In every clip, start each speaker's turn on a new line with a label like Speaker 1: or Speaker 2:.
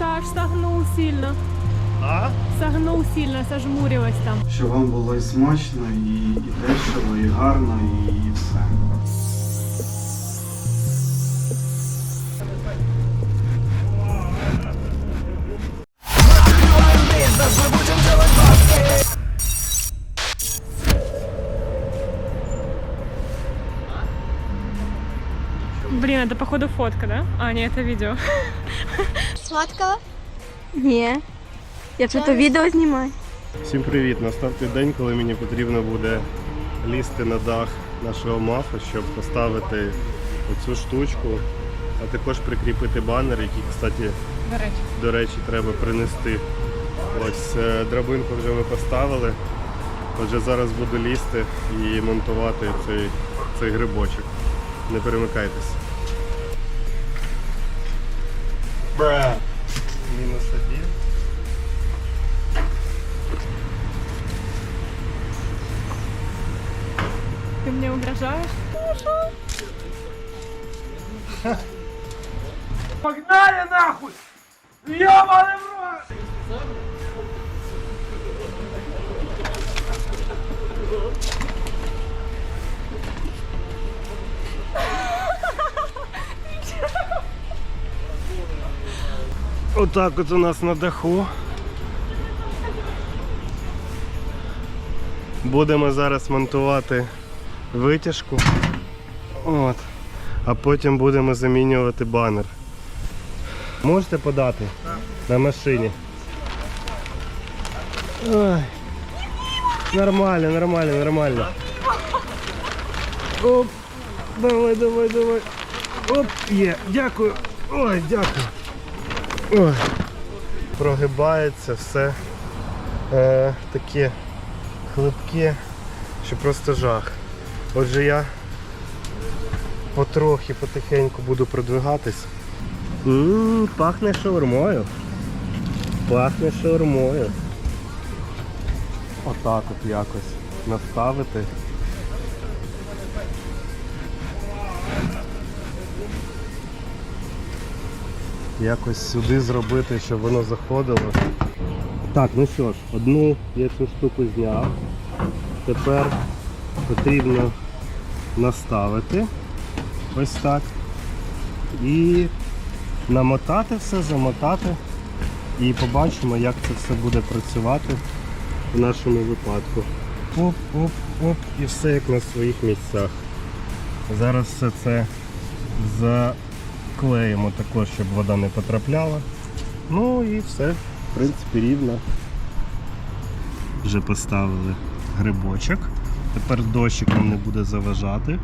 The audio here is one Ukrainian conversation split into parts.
Speaker 1: Саш согнул сильно.
Speaker 2: А?
Speaker 1: Согнул сильно, сожмурилась там.
Speaker 3: Щоб вам було і смачно, і, і дешево, і гарно, і, і все.
Speaker 1: Блин, это походу фотка, да? А, не, это видео.
Speaker 4: Сладкого?
Speaker 5: Ні. Я вже то відео знімаю.
Speaker 2: Всім привіт! Настав той день, коли мені потрібно буде лізти на дах нашого мафа, щоб поставити оцю штучку, а також прикріпити банер, який, кстати,
Speaker 1: До речі.
Speaker 2: до речі, треба принести. Ось е, драбинку вже ми поставили. Отже, зараз буду лізти і монтувати цей, цей грибочок. Не перемикайтесь. Бра! Мінус один.
Speaker 1: Ты мне угрожаешь?
Speaker 6: Погнали нахуй! Ёбаный в рот!
Speaker 2: Отак от у нас на даху. Будемо зараз монтувати витяжку. От. А потім будемо замінювати банер. Можете подати? На машині. Ой. Нормально, нормально, нормально. Оп. Давай, давай, давай. Оп, є, дякую. Ой, дякую. Ой, прогибається все е, таке хлипке, що просто жах. Отже, я потрохи, потихеньку буду продвигатись. Ммм, пахне шаурмою. Пахне шаурмою. Отак от якось наставити. Якось сюди зробити, щоб воно заходило. Так, ну що ж, одну я цю штуку зняв. Тепер потрібно наставити ось так. І намотати все, замотати. І побачимо, як це все буде працювати в нашому випадку. Оп, оп, оп, і все як на своїх місцях. Зараз все це за клеїмо також, щоб вода не потрапляла. Ну і все, в принципі, рівно. Вже поставили грибочок. Тепер дощик нам не буде заважати.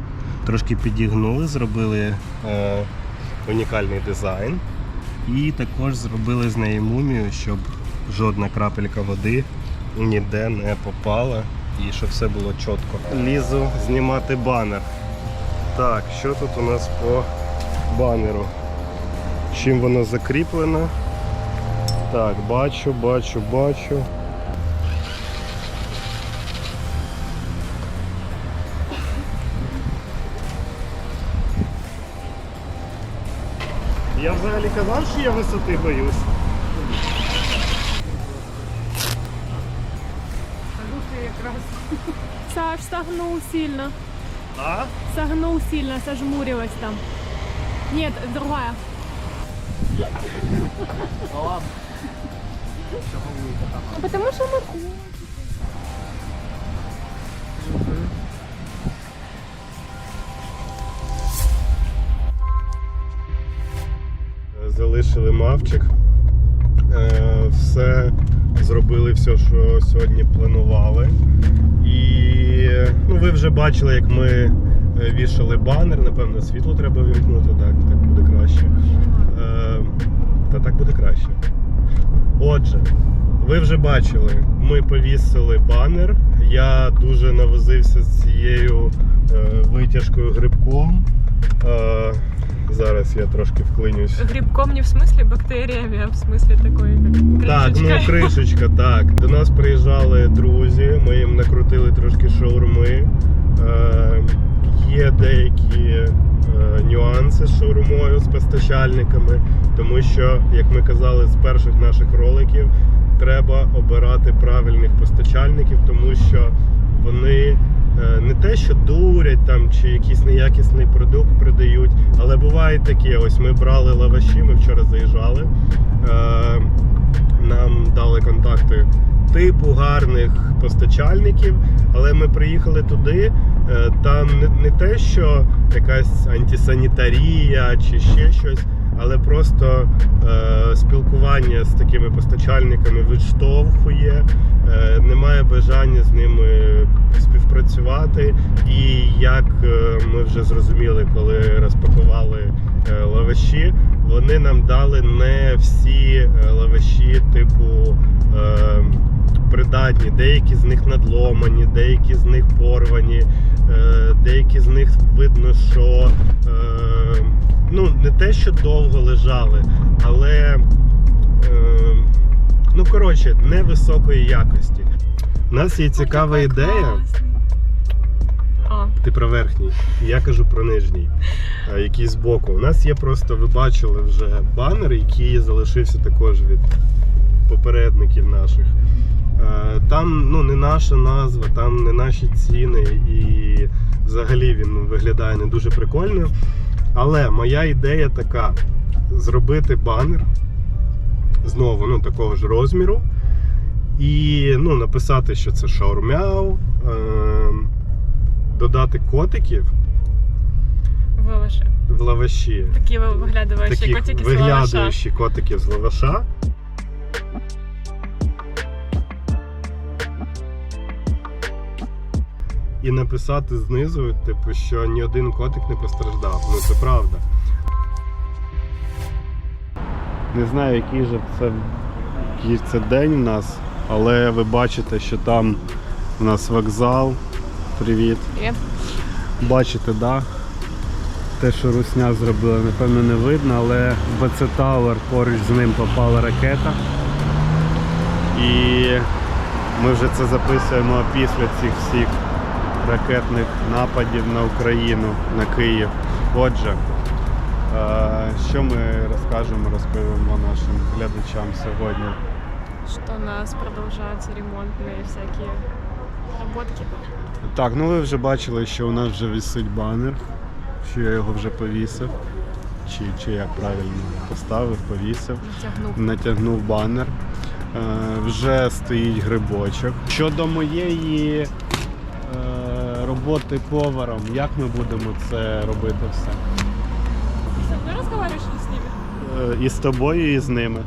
Speaker 2: Трошки підігнули, зробили е, унікальний дизайн. І також зробили з неї мумію, щоб жодна крапелька води ніде не попала і щоб все було чітко. Лізу знімати банер. Так, що тут у нас по банеру. Чим воно закріплено. Так, бачу, бачу, бачу. Я взагалі казав, що я висоти боюсь.
Speaker 1: Саш согнул сильно.
Speaker 2: А?
Speaker 1: Согнул сильно, сожмурилась там. Нет, другая. Ну, Потому что мы ходим.
Speaker 2: Залишили мавчик. Е, Все зробили все, що сьогодні планували. І ну, ви вже бачили, як ми вішали банер. Напевно, світло треба вімкнути, так, так буде краще. Е, Та так буде краще. Отже, ви вже бачили, ми повісили банер. Я дуже навозився з цією е, витяжкою грибком. Е, Зараз я трошки вклинюсь.
Speaker 1: Грибком не в смысле бактериями, а в смысле такой, как
Speaker 2: Так, ну
Speaker 1: крышечкой.
Speaker 2: кришечка, так. До нас приїжджали друзі, ми їм накрутили трошки шаурми. Е, є деякі е, нюанси з шаурмою, з постачальниками, тому що, як ми казали з перших наших роликів, треба обирати правильних постачальників, тому що вони е, не те, що дурять там чи якийсь неякісний продукт продають, але буває таке. Ось ми брали лаваші, ми вчора заїжджали. Е, Нам дали контакти типу гарних постачальників, але ми приїхали туди. Е, Там не, те, що якась антисанітарія чи ще щось, але просто е, спілкування з такими постачальниками відштовхує, е, немає бажання з ними співпрацювати. І як е, ми вже зрозуміли, коли розпакували е, лаваші, вони нам дали не всі е, лаваші типу. Е, Придатні, деякі з них надломані, деякі з них порвані, е, деякі з них видно, що е, ну не те, що довго лежали, але е, ну коротше, невисокої якості. У нас є цікава ідея. Ти про верхній, я кажу про нижній, який збоку. У нас є просто, ви бачили вже банер, який залишився також від попередників наших. Е, Там ну, не наша назва, там не наші ціни, і взагалі він виглядає не дуже прикольно. Але моя ідея така: зробити банер знову ну, такого ж розміру. І ну, написати, що це шаурмяу, е, додати котиків
Speaker 1: в лаваші.
Speaker 2: в лаваші.
Speaker 1: Такі ви- виглядуваючі
Speaker 2: Такі
Speaker 1: котики з лаваша.
Speaker 2: виглядаючі котиків з лаваша. І написати знизу, типу, що ні один котик не постраждав. Ну це правда. Не знаю, який же це, який це день у нас, але ви бачите, що там у нас вокзал. Привіт.
Speaker 1: Привіт.
Speaker 2: Бачите, да? Те, що Русня зробила, напевно, не видно, але в БЦ Тауер поруч з ним попала ракета. І ми вже це записуємо після цих всіх ракетних нападів на Україну, на Київ. Отже, е, що ми розкажемо, розповімо нашим глядачам сьогодні.
Speaker 1: Что у нас продолжаются ремонтные всякие работки.
Speaker 2: Так, ну ви вже бачили, що у нас вже висить банер, що я його вже повісив. Чи, чи як правильно поставив, повісив,
Speaker 1: Натягнув.
Speaker 2: натягнув банер. Е, вже стоїть грибочок. Щодо моєї роботи поваром, як ми будемо це робити все?
Speaker 1: Разговариваешь ли с ними?
Speaker 2: Е, і з тобою, і з ними.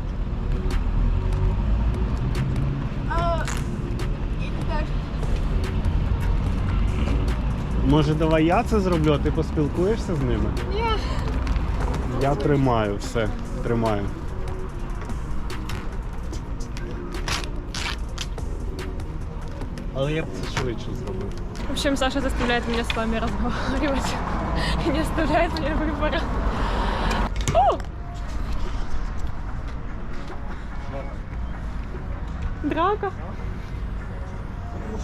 Speaker 2: Може, давай я це зроблю, а ти поспілкуєшся з ними?
Speaker 1: Ні.
Speaker 2: Я тримаю все, тримаю. Але я б це швидше зробив.
Speaker 1: В общем, Саша заставляет меня с вами разговаривать. И не оставляет мне выбора. О! Драка. Ну,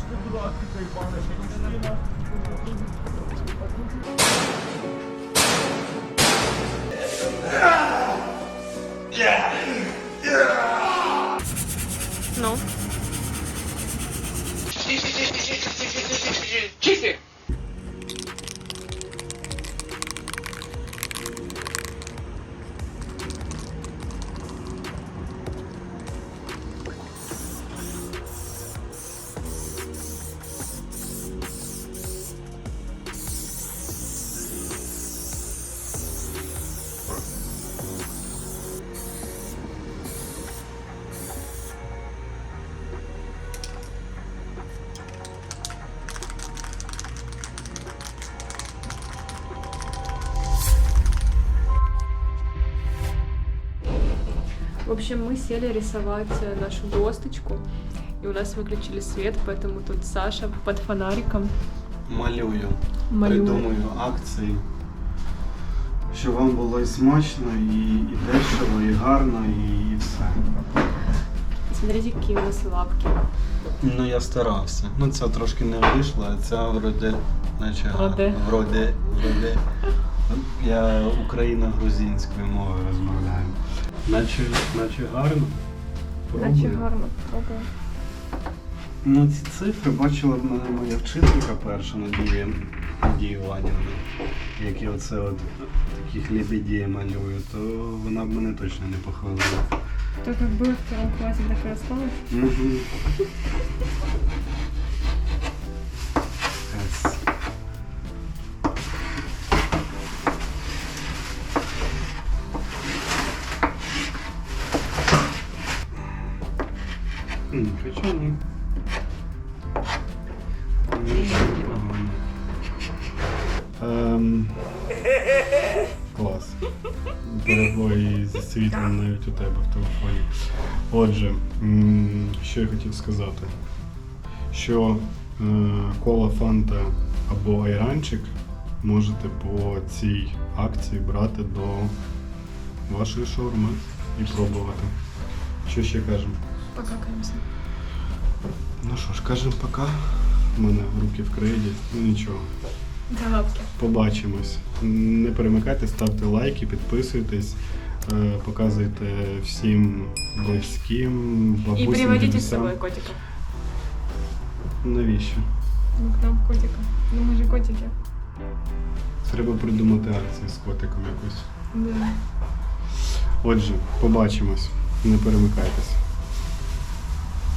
Speaker 1: В общем, мы сели рисовать э, нашу досточку, и у нас выключили свет, поэтому тут Саша под фонариком
Speaker 3: Малюю,
Speaker 1: малюет.
Speaker 3: придумую акції. Щоб вам було і смачно, і, і дешево, і гарно, і, і все.
Speaker 1: Смотрите, какие у нас лапки.
Speaker 3: Ну я старався. Ну це трошки не вийшло, а ця вроде, наче
Speaker 1: Вроде.
Speaker 3: вроде, вроде Я україно-грузинською мовою розмовляю. Наче, наче гарно.
Speaker 1: Наче гарно. Пробую.
Speaker 3: Ну, ці цифри бачила в мене моя вчителька перша Надія, Надія Іванівна. Як я оце от таких лебедей малюю, то вона б мене точно не похвалила.
Speaker 1: То как бы в втором классе так и.
Speaker 3: Угу. М, Хоча ні. Ні. Ем, Клас. Перебої зі світлом навіть у тебе в телефоні. Отже, що я хотів сказати, що е, кола фанта або айранчик можете по цій акції брати до вашої шаурми і пробувати. Що ще кажемо?
Speaker 1: Покакаемся.
Speaker 3: Ну що ж, кажемо пока. У мене руки в крейді, ну нічого.
Speaker 1: До лапки.
Speaker 3: Побачимось. Не перемикайте, ставте лайки, підписуйтесь, е, показуйте всім близьким,
Speaker 1: И
Speaker 3: бабусям,
Speaker 1: приводите с
Speaker 3: дідусям.
Speaker 1: собой котика.
Speaker 3: Навіщо?
Speaker 1: Ну, к нам котика. Ну, мы же котики.
Speaker 3: Треба придумати акцію з котиком якусь.
Speaker 1: Да.
Speaker 3: Отже, побачимось. Не перемикайтесь.